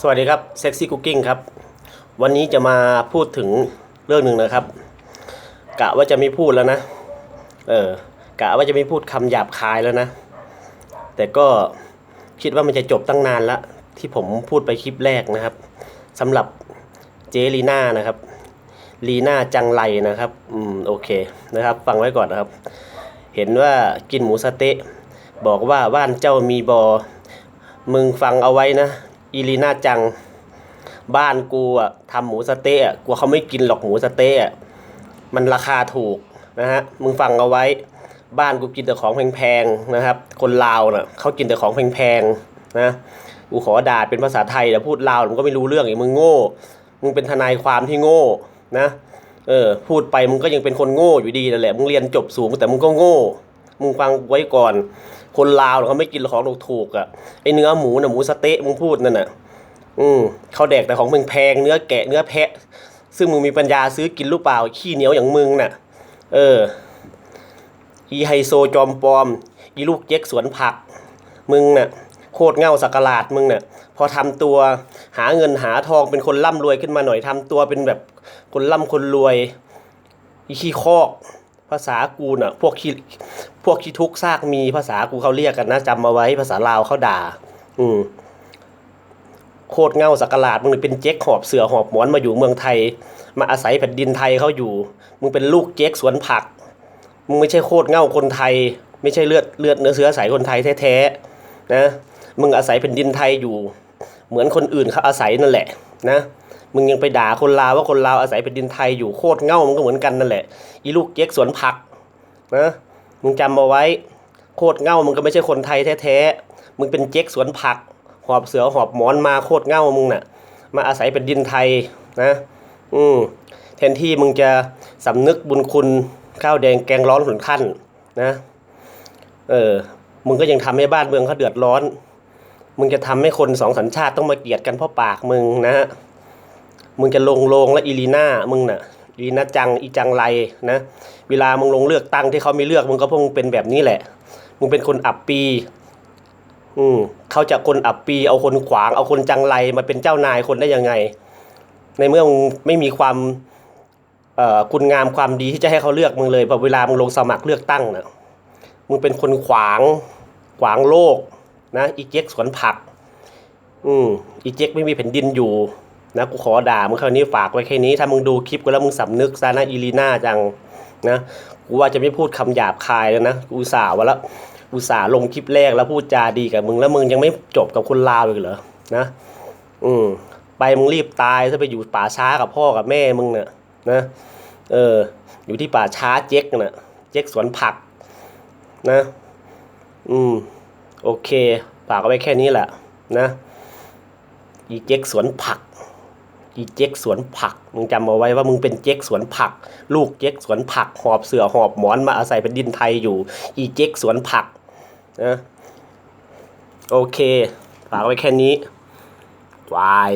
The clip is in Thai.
สวัสดีครับเซ็กซี่คุกกิ้งครับ วันนี้จะมาพูดถึงเรื่องหนึ่งนะครับ กะว่าจะไม่พูดแล้วนะ เออกะว่าจะไม่พูดคำหยาบคายแล้วนะ แต่ก็คิดว่ามันจะจบตั้งนานละที่ผมพูดไปคลิปแรกนะครับสำหรับเจลีน่านะครับลีน่าจังไรนะครับ อืมโอเคนะครับ ฟังไว้ก่อนนะครับ เห็นว่ากินหมูสะเต๊ะ บอกว่าบ้านเจ้ามีบอมึงฟังเอาไว้นะ อีลีน่าจัง บ้านกูอะทำหมูสเต๊ะอะกูเขาไม่กินหรอกหมูสเต๊ะอะมันราคาถูกนะฮะมึงฟังเอาไว้ บ้านกูกินแต่ของแพงๆนะครับ คนลาวน่ะเขากินแต่ของแพงๆนะกูขอด่าเป็นภาษาไทยแต่พูดลาวมึงก็ไม่รู้เรื่องอีกมึงโง่ มึงเป็นทนายความที่โง่นะเออพูดไปมึงก็ยังเป็นคนโง่อยู่ดีนั่นแหละมึงเรียนจบสูงแต่มึงก็โง่ มึงฟังไว้ก่อน คนลาวเขาไม่กินของถูกๆอะไอเนื้อหมูน่ะหมูสเต๊ะมึงพูดนั่นน่ะ อืมเขาแดกแต่ของแพงเนื้อแกะเนื้อแพะ ซึ่งมึงมีปัญญาซื้อกินหรือเปล่าขี้เหนียวอย่างมึงน่ะ เออ อีไฮโซจอมปลอม อีลูกเจ๊กสวนผัก มึงน่ะโคตรเง่าสักหลาดมึงน่ะพอทำตัวหาเงินหาทองเป็นคนร่ำรวยขึ้นมาหน่อยทำตัวเป็นแบบคนร่ำคนรวยอีขี้คอก ภาษากูน่ะพวกขี้พวกขี้ทุกซากมีภาษากูเขาเรียกกันนะจำมาไว้ภาษาลาวเขาด่า อืมโคตรเง่าสักหลาดมึงเป็นเจ๊กหอบเสือหอบหมอนมาอยู่เมืองไทย มาอาศัยแผ่นดินไทยเขาอยู่ มึงเป็นลูกเจ๊กสวนผัก มึงไม่ใช่โคตรเง่าคนไทย ไม่ใช่เลือดเลือดเนื้อเชื้อสายคนไทยแท้ๆนะมึงอาศัยแผ่นดินไทยอยู่ เหมือนคนอื่นเขาอาศัยนั่นแหละ นะ มึงยังไปด่าคนลาวว่าคนลาวอาศัยแผ่นดินไทยอยู่โคตรเง่ามึงก็เหมือนกันนั่นแหละ อีลูกเจ๊กสวนผักนะมึงจำเอาไว้ โคตรเง่ามึงก็ไม่ใช่คนไทยแท้ๆ มึงเป็นเจ๊กสวนผัก หอบเสือหอบหมอนมาโคตรเง่ามึงน่ะ มาอาศัยเป็นดินไทยนะ อืมแทนที่มึงจะสำนึกบุญคุณข้าวแดงแกงร้อนขุนขั้นนะ เออ มึงก็ยังทำให้บ้านเมืองเขาเดือดร้อน มึงจะทำให้คนสองสัญชาติต้องมาเกลียดกันเพราะปากมึงนะฮะ มึงจะลงลงและอีลีน่ามึงน่ะอีลีน่าจังอีจังไรนะเวลามึงลงเลือกตั้งที่เขาไม่เลือกมึงก็พงเป็นแบบนี้แหละ มึงเป็นคนอับปี อืมเขาจะคนอับปี เอาคนขวางเอาคนจังไรมาเป็นเจ้านายคนได้ยังไง ในเมื่อมึงไม่มีความเอ่อคุณงามความดีที่จะให้เขาเลือกมึงเลยพอเวลามึงลงสมัครเลือกตั้งน่ะมึงเป็นคนขวางขวางโลกนะอีเจ๊กสวนผัก อืมอีเจ๊กไม่มีแผ่นดินอยู่ นะกูขอด่ามึงคราวนี้ฝากไว้แค่นี้ถ้ามึงดูคลิปกูแล้วมึงสำนึกซะนะอีลีน่าจังนะกูว่าจะไม่พูดคำหยาบคายแล้วนะกูอุตส่าห์ไว้แล้วอุตส่าห์ลงคลิปแรกแล้วพูดจาดีกับมึงแล้วมึงยังไม่จบกับคนลาวอีกเหรอนะ อืมไปมึงรีบตายถ้าไปอยู่ป่าช้ากับพ่อกับแม่มึงเนะ่ะนะเออ อยู่ที่ป่าช้าเจ๊กน่ะเจ๊กสวนผักนะ อืม โอเคฝากเอาไว้แค่นี้แหละนะ อีเจ๊กสวนผัก อีเจ๊กสวนผัก มึงจำเอาไว้ว่ามึงเป็นเจ๊กสวนผัก ลูกเจ๊กสวนผัก หอบเสือหอบหมอนมาอาศัยเป็นดินไทยอยู่ อีเจ๊กสวนผักนะโอเค ฝากไว้แค่นี้วาย